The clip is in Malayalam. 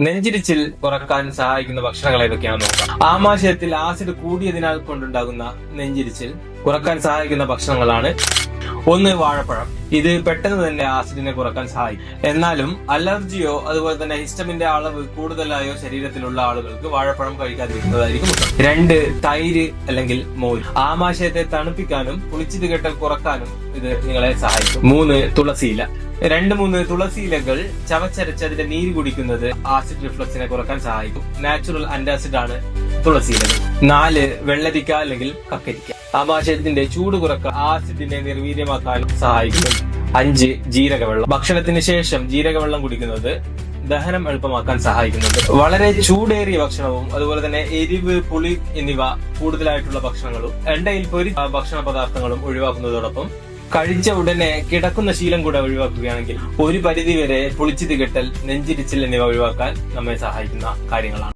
നെഞ്ചിരിച്ചിൽ കുറയ്ക്കാൻ സഹായിക്കുന്ന ഭക്ഷണങ്ങൾ ഏതൊക്കെയാണ് നോക്കാം. ആമാശയത്തിൽ ആസിഡ് കൂടിയതിനാൽ കൊണ്ടുണ്ടാകുന്ന നെഞ്ചിരിച്ചിൽ കുറയ്ക്കാൻ സഹായിക്കുന്ന ഭക്ഷണങ്ങളാണ്. ഒന്ന് വാഴപ്പഴം. ഇത് പെട്ടെന്ന് തന്നെ ആസിഡിനെ കുറയ്ക്കാൻ സഹായിക്കും. എന്നാലും അലർജിയോ അതുപോലെ തന്നെ ഹിസ്റ്റമിന്റെ അളവ് കൂടുതലായോ ശരീരത്തിലുള്ള ആളുകൾക്ക് വാഴപ്പഴം കഴിക്കാതിരിക്കുന്നതായിരിക്കും. രണ്ട് തൈര് അല്ലെങ്കിൽ മോര്. ആമാശയത്തെ തണുപ്പിക്കാനും പുളിച്ചിത് കെട്ടൽ കുറക്കാനും ഇത് നിങ്ങളെ സഹായിക്കും. മൂന്ന് തുളസിയില. രണ്ട് മൂന്ന് തുളസി ഇലകൾ ചവച്ചരച്ച് അതിന്റെ നീര് കുടിക്കുന്നത് ആസിഡ് റിഫ്ലക്സിനെ കുറയ്ക്കാൻ സഹായിക്കും. നാച്ചുറൽ ആന്റാസിഡ് ആണ് തുളസി ഇലകൾ. നാല് വെള്ളരിക്ക അല്ലെങ്കിൽ കക്കരിക്ക. ആമാശയത്തിന്റെ ചൂട് കുറയ്ക്കാൻ ആസിഡിനെ നിർവീര്യമാക്കാനും സഹായിക്കും. അഞ്ച് ജീരകവെള്ളം. ഭക്ഷണത്തിന് ശേഷം ജീരകവെള്ളം കുടിക്കുന്നത് ദഹനം എളുപ്പമാക്കാൻ സഹായിക്കുന്നുണ്ട്. വളരെ ചൂടേറിയ ഭക്ഷണവും അതുപോലെ തന്നെ എരിവ് പുളി എന്നിവ കൂടുതലായിട്ടുള്ള ഭക്ഷണങ്ങളും എണ്ണയിൽ പൊരി ഭക്ഷണ പദാർത്ഥങ്ങളും ഒഴിവാക്കുന്നതോടൊപ്പം കഴിച്ച ഉടനെ കിടക്കുന്ന ശീലം കൂടെ ഒഴിവാക്കുകയാണെങ്കിൽ ഒരു പരിധിവരെ പുളിച്ചു തികട്ടൽ നെഞ്ചിരിച്ചിൽ എന്നിവ ഒഴിവാക്കാൻ നമ്മെ സഹായിക്കുന്ന കാര്യങ്ങളാണ്.